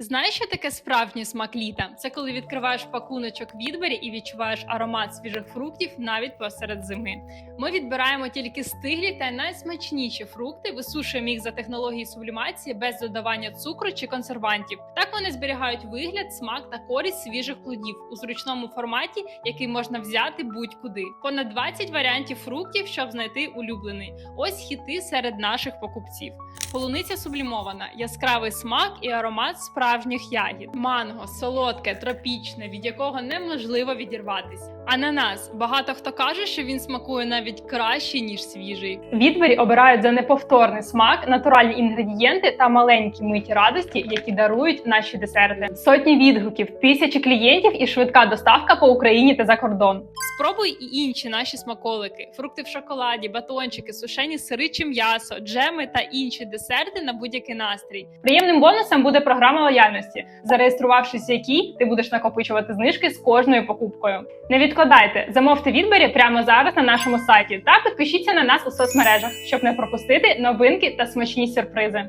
Знаєш, що таке справжній смак літа? Це коли відкриваєш пакуночок відбері і відчуваєш аромат свіжих фруктів навіть посеред зими. Ми відбираємо тільки стиглі та найсмачніші фрукти, висушуємо їх за технології сублімації без додавання цукру чи консервантів. Так вони зберігають вигляд, смак та користь свіжих плодів у зручному форматі, який можна взяти будь-куди. Понад 20 варіантів фруктів, щоб знайти улюблений. Ось хіти серед наших покупців. Полуниця сублімована, яскравий смак і аромат справжніх ягід. Манго, солодке, тропічне, від якого неможливо відірватись. Ананас. Багато хто каже, що він смакує навіть краще ніж свіжий. Відбері обирають за неповторний смак, натуральні інгредієнти та маленькі миті радості, які дарують наші десерти. Сотні відгуків, тисячі клієнтів і швидка доставка по Україні та за кордон. Спробуй і інші наші смаколики: фрукти в шоколаді, батончики, сушені сири чи м'ясо, джеми та інші десерти на будь-який настрій. Приємним бонусом буде програма лояльності, зареєструвавшись в якій ти будеш накопичувати знижки з кожною покупкою. Не відкладайте, замовте відбері прямо зараз на нашому сайті та підпишіться на нас у соцмережах, щоб не пропустити новинки та смачні сюрпризи.